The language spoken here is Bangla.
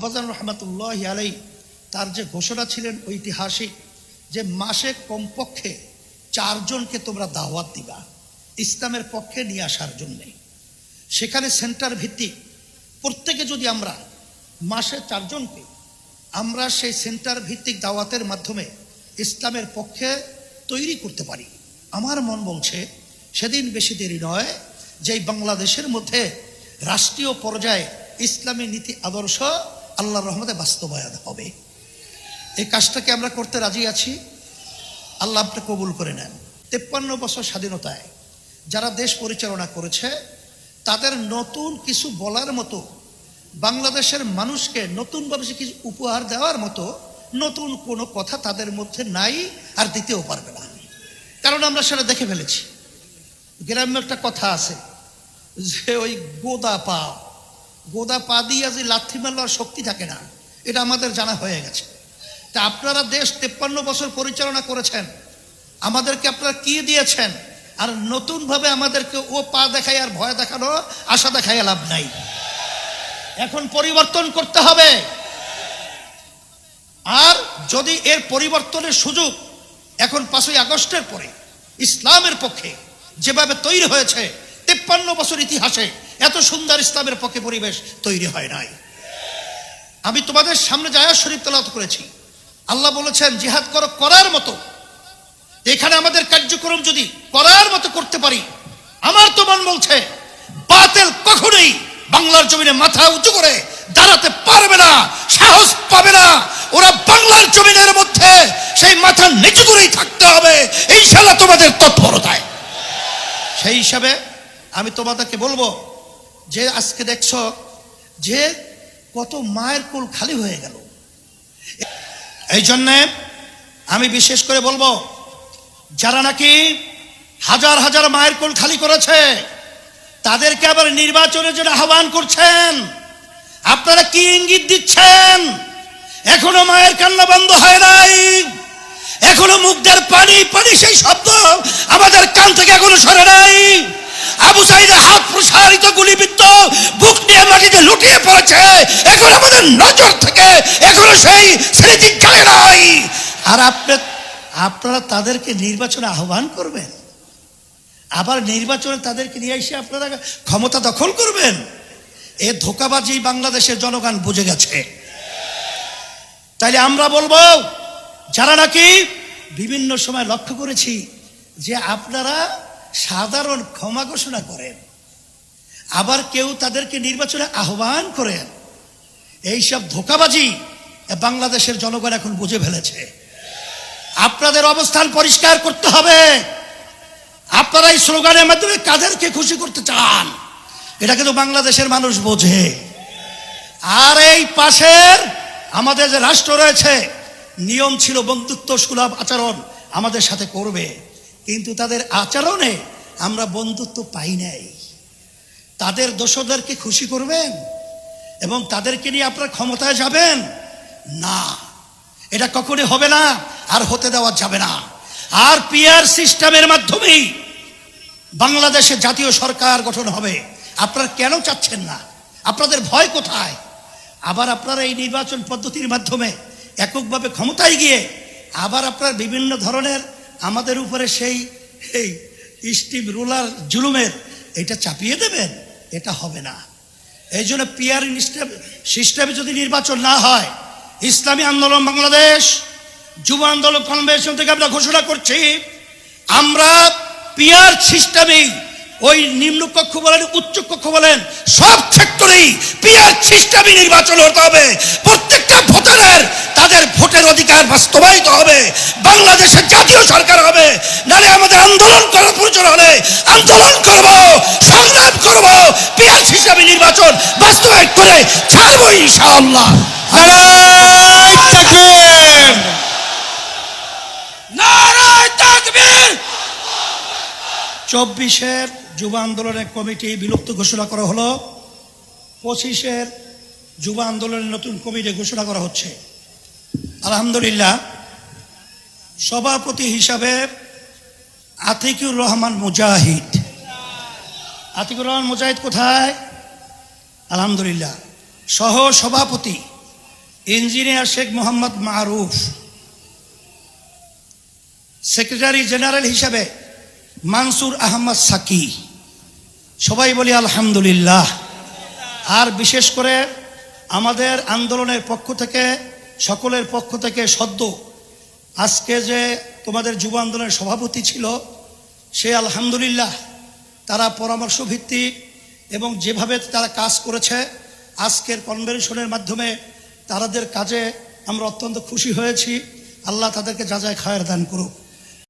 আব্বাজান রহমতুল্লাহ আলাই তার যে ঘোষণা ছিলেন ঐতিহাসিক যে মাসে কমপক্ষে চারজনকে তোমরা দাওয়াত দিবা, ইসলামের পক্ষে নিয়ে আসার জন্যে। সেখানে সেন্টার ভিত্তিক প্রত্যেকে যদি আমরা মাসে চারজনকে, আমরা সেই সেন্টার ভিত্তিক দাওয়াতের মাধ্যমে ইসলামের পক্ষে তৈরি করতে পারি। আমার মন বলছে, সেদিন বেশি দেরি নয় যে বাংলাদেশের মধ্যে রাষ্ট্রীয় পর্যায়ে ইসলামী নীতি আদর্শ আল্লাহর রহমতে বাস্তবায়ন হবে। এই কাজটাকে আমরা করতে রাজি আছি। আল্লাহ আপনি কবুল করে নেন। তেপ্পান্ন বছর স্বাধীনতায় যারা দেশ পরিচালনা করেছে, তাদের নতুন কিছু বলার মতো, বাংলাদেশের মানুষকে নতুনভাবে কিছু উপহার দেওয়ার মতো, নতুন কোনো কথা তাদের মধ্যে নাই আর দিতেও পারবে না। কারণ আমরা সেটা দেখে ফেলেছি। গ্রামে একটা কথা আছে যে, ওই গোদা পা গোদা পা দিয়ে যে লাথি মারলে শক্তি থাকে না। এটা আমাদের জানা হয়ে গেছে। তা আপনারা দেশ তেপ্পান্ন বছর পরিচালনা করেছেন। আমাদেরকে আপনারা কি দিয়েছেন? আর নতুনভাবে আমাদেরকে ও পা দেখাই আর ভয় দেখানো, আশা দেখাই লাভ নাই। এখন পরিবর্তন করতে হবে। আর যদি এর পরিবর্তনের সুযোগ এখন পাঁচই আগস্টের পরে, ইসলামের পক্ষে যেভাবে তৈরি হয়েছে, তেপ্পান্ন বছর ইতিহাসে এত সুন্দর ইসলামের পক্ষে পরিবেশ তৈরি হয় নাই। আমি তোমাদের সামনে জায়া শরীফ তেলাওয়াত করেছি। আল্লাহ বলেছেন, জিহাদ করো করার মতো। এখানে আমাদের কার্যক্রম যদি করার মতো করতে পারি, আমার তো মন বলছে, বাতিল কখনোই বাংলার জমিনে মাথা উঁচু করে দাঁড়াতে পারবে না, সাহস পাবে না। ওরা বাংলার জমিনের মধ্যে সেই মাথা নিচু করেই থাকতে হবে। ইনশাল্লাহ তোমাদের তৎপরতায়। সেই হিসাবে আমি তোমাদেরকে বলব যে আজকে দেখছ যে কত মায়ের কোল খালি হয়ে গেল। এই জন্যে আমি বিশেষ করে বলব, যারা নাকি হাজার হাজার মায়ের কোল খালি করেছে, তাদেরকে আবার নির্বাচনের জন্য আহ্বান করছেন। আপনারা কি ইঙ্গিত দিচ্ছেন? এখনও মায়ের কান্না বন্ধ হয় নাই। এখনও মুখদের পানি পানি সেই শব্দ আমাদের কান থেকে এখনও সরে নাই। আবু সাইদের হাত প্রসারিত গুলিবিদ্ধ, বুক নিয়ে মাটিতে লুটিয়ে পড়েছে। এখন আমাদের নজর থেকে এখনও সেই স্মৃতি চলে নাই। আর আপনি, আপনারা তাদেরকে নির্বাচনে আহ্বান করবেন? আবার নির্বাচনে তাদেরকে নিয়ে এসে আপনারা ক্ষমতা দখল করবেন? এ ধোকাবাজি বাংলাদেশের জনগণ বুঝে গেছে। তাইলে আমরা বলব, যারা নাকি বিভিন্ন সময় লক্ষ্য করেছি যে আপনারা সাধারণ ক্ষমা ঘোষণা করেন। আবার কেউ তাদেরকে নির্বাচনে আহ্বান করেন এইসব ধোকাবাজি বাংলাদেশের জনগণ এখন বুঝে ফেলেছে। আপনাদের অবস্থান পরিষ্কার করতে হবে। আপনারা এই স্লোগানের মাধ্যমে কাদেরকে খুশি করতে চান, এটা কিন্তু বাংলাদেশের মানুষ বোঝে। আর এই পাশের আমাদের যে রাষ্ট্র রয়েছে, নিয়ম ছিল বন্ধুত্ব সুলভ আচরণ আমাদের সাথে করবে। কিন্তু তাদের আচরণে আমরা বন্ধুত্ব পাই নাই। তাদের দোষদেরকে খুশি করবেন এবং তাদেরকে নিয়ে আপনারা ক্ষমতায় যাবেন? না। এটা কখনই হবে না, আর হতে দেওয়া যাবে না। আর পিআর সিস্টেমের মাধ্যমেই বাংলাদেশে জাতীয় সরকার গঠন হবে। আপনারা কেন চাচ্ছেন না? আপনাদের ভয় কোথায়? আবার আপনারা এই নির্বাচন পদ্ধতির মাধ্যমে এককভাবে ক্ষমতায় গিয়ে আবার আপনার বিভিন্ন ধরনের আমাদের উপরে সেই, এই স্টিম রুলার জুলুমের এটা চাপিয়ে দেবেন, এটা হবে না। এই জন্য পিয়ার সিস্টেমে যদি নির্বাচন না হয়, ইসলামী আন্দোলন বাংলাদেশ, যুব আন্দোলন কনভেনশন থেকে আমরা ঘোষণা করছি, আমরা পিয়ার সিস্টেমেই ওই নিম্ন কক্ষ বলেন, উচ্চ কক্ষ বলেন, সব সেক্টরেই পিয়ার সিস্টেমই নির্বাচন হতে হবে। প্রত্যেকটা ভোটারের তাদের ভোটের অধিকার বাস্তবায়িত হবে। বাংলাদেশের জাতীয় সরকার হবে। নালে আমাদের আন্দোলন করার প্রয়োজন হলে আন্দোলন করব সংগ্রাম করব পিয়ার হিসাবে নির্বাচন বাস্তবায়ন করে ছাড়বো ইনশাআল্লাহ। চব্বিশের যুব আন্দোলনের কমিটি বিলুপ্ত ঘোষণা করা হলো। পঁচিশের যুব আন্দোলনের নতুন কমিটি ঘোষণা করা হচ্ছে। আলহামদুলিল্লাহ, সভাপতি হিসাবে আতিকুর রহমান মুজাহিদ। আতিকুর রহমান মুজাহিদ কোথায়? আলহামদুলিল্লাহ সহ সভাপতি engineer Sheikh Mohammad Maruf. Secretary general হিসেবে মানসুর আহমদ সাকি। সবাই বলি আলহামদুলিল্লাহ। আর বিশেষ করে আমাদের আন্দোলনের পক্ষ থেকে, সকলের পক্ষ থেকে সদ্য আজকে যে তোমাদের যুব আন্দোলনের সভাপতি ছিল, সে আলহামদুলিল্লাহ তারা পরামর্শ ভিত্তিক এবং যেভাবে তারা কাজ করেছে, আজকের কনভেনশনের মাধ্যমে তাদের কাজে আমরা অত্যন্ত খুশি হয়েছি। আল্লাহ তাদেরকে যা যায় খায়ের দান করুক।